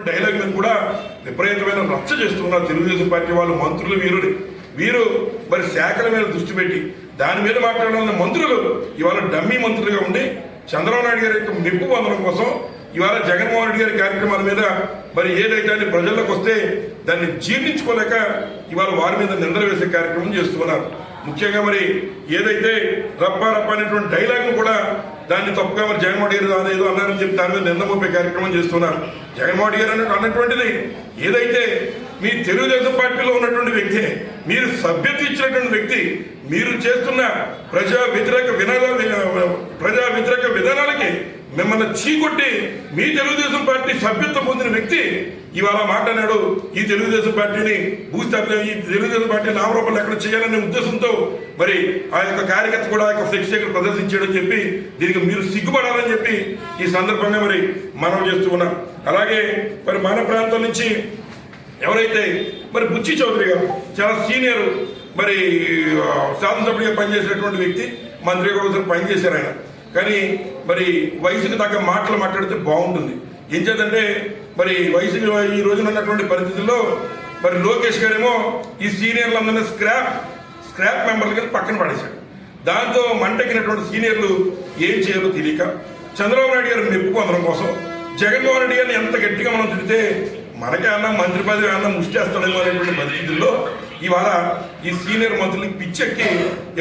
Dialogue మీద కూడా విపరీతమైన రచ్చ చేస్తున్నారు తెలుగుదేశం పార్టీ వాళ్ళు మంత్రులు వీరుని వీరు మరి శాఖల మీద దృష్టి పెట్టి దాని మీద మాట్లాడాలన్న మంత్రులు ఇవాళ డమ్మీ మంత్రులుగా ఉండి చంద్రబాబు నాయుడు గారి యొక్క నిప్పు పొందడం కోసం ఇవాళ జగన్మోహన్ రెడ్డి గారి కార్యక్రమాల మీద మరి ఏదైతే అని ప్రజల్లోకి వస్తే దాన్ని జీర్ణించుకోలేక ఇవాళ వారి మీద నిందలు వేసే కార్యక్రమం చేస్తున్నారు. ముఖ్యంగా మరి ఏదైతే రప్ప రప్ప అనేటువంటి డైలాగ్ను కూడా దాన్ని తప్పుగా మరి జగన్మోహన్ గారు ఏదో అన్నారని చెప్పి దాని మీద నిన్న మోపే కార్యక్రమం చేస్తున్నారు. జగన్మోహన్ గారు అన్నట్టు అన్నటువంటిది ఏదైతే మీ తెలుగుదేశం పార్టీలో ఉన్నటువంటి వ్యక్తి మీరు సభ్యత ఇచ్చినటువంటి వ్యక్తి మీరు చేస్తున్న ప్రజా వ్యతిరేక వినాదాలు ప్రజా వ్యతిరేక విధానాలకి మిమ్మల్ని చీకొట్టి మీ తెలుగుదేశం పార్టీ సభ్యత్వం పొందిన వ్యక్తి ఇవాళ మాట్లాడాడు ఈ తెలుగుదేశం పార్టీని భూస్థాపితం ఈ తెలుగుదేశం పార్టీ నామరూపాలు ఎక్కడ చేయాలనే ఉద్దేశంతో మరి ఆ యొక్క కార్యకర్త కూడా ఆ యొక్క ఫ్లెక్స్ దగ్గర ప్రదర్శించాడని చెప్పి దీనికి మీరు సిగ్గుపడాలని చెప్పి ఈ సందర్భంగా మరి మనం చేస్తూ ఉన్నాం. అలాగే మరి మన ప్రాంతం నుంచి ఎవరైతే మరి బుచ్చి చౌదరి గారు చాలా సీనియర్ మరి శాసనసభ్యుడిగా పనిచేసినటువంటి వ్యక్తి మంత్రి కూడా పనిచేశారు ఆయన. కానీ మరి వయసుకు తగ్గ మాటలు మాట్లాడితే బాగుంటుంది. ఏం చేద్దంటే మరి వయసు ఈ రోజున ఉన్నటువంటి పరిస్థితుల్లో మరి లోకేష్ గారేమో ఈ సీనియర్లందరినీ స్క్రాప్ స్క్రాప్ మెంబర్లు కింద పక్కన పడేశాడు. దాంతో మంటెక్కినటువంటి సీనియర్లు ఏం చేయాలో తెలియక చంద్రబాబు నాయుడు గారిని మెప్పు పొందడం కోసం జగన్మోహన్ రెడ్డి గారిని ఎంత గట్టిగా మనం తిడితే మనకే అన్న మంత్రి పదవి అన్న ముష్టేస్తాడేమో అనేటువంటి పరిస్థితుల్లో ఇవాళ ఈ సీనియర్ మంత్రులకి పిచ్చెక్కి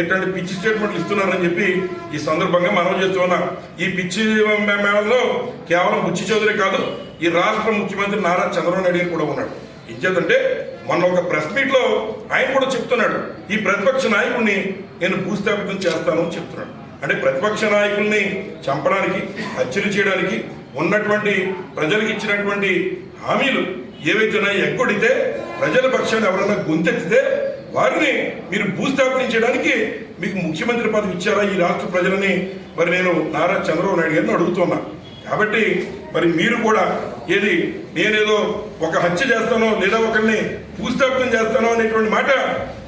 ఎట్లాంటి పిచ్చి స్టేట్మెంట్లు ఇస్తున్నారని చెప్పి ఈ సందర్భంగా మనం చేస్తున్నాం ఈ పిచ్చి మేళంలో కేవలం బుచ్చి చౌదరి కాదు ఈ రాష్ట్ర ముఖ్యమంత్రి నారా చంద్రబాబు నాయుడు గారు కూడా ఉన్నాడు. ఇంకేదంటే మొన్న ఒక ప్రెస్ మీట్లో ఆయన కూడా చెప్తున్నాడు ఈ ప్రతిపక్ష నాయకుడిని నేను భూస్థాపితం చేస్తాను అని చెప్తున్నాడు. అంటే ప్రతిపక్ష నాయకుల్ని చంపడానికి హత్యలు చేయడానికి ఉన్నటువంటి ప్రజలకు ఇచ్చినటువంటి హామీలు ఏవైతే ఉన్నాయో ఎగ్గొడితే ప్రజల పక్షాన్ని ఎవరైనా గొంతెత్తితే వారిని మీరు భూస్థాపించడానికి మీకు ముఖ్యమంత్రి పదవి ఇచ్చారా ఈ రాష్ట్ర ప్రజలని? మరి నేను నారా చంద్రబాబు నాయుడు గారిని అడుగుతున్నా. కాబట్టి మరి మీరు కూడా ఏది నేనేదో ఒక హత్య చేస్తానో లేదా ఒకరిని భూస్థాపితం చేస్తాను అనేటువంటి మాట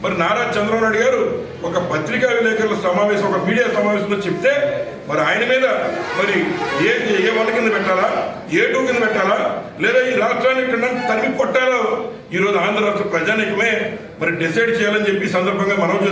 మరి నారా చంద్రబాబు నాయుడు గారు ఒక పత్రికా విలేకరుల సమావేశం ఒక మీడియా సమావేశంలో చెప్తే మరి ఆయన మీద మరి ఏ ఏ వన్ కింద పెట్టాలా? ఏ టూ కింద పెట్టాలా? లేదా ఈ రాష్ట్రాన్ని తరిమి కొట్టాలో? ఈరోజు ఆంధ్ర రాష్ట్ర ప్రజానికమే మరి డిసైడ్ చేయాలని చెప్పి సందర్భంగా మనం చేస్తున్నాం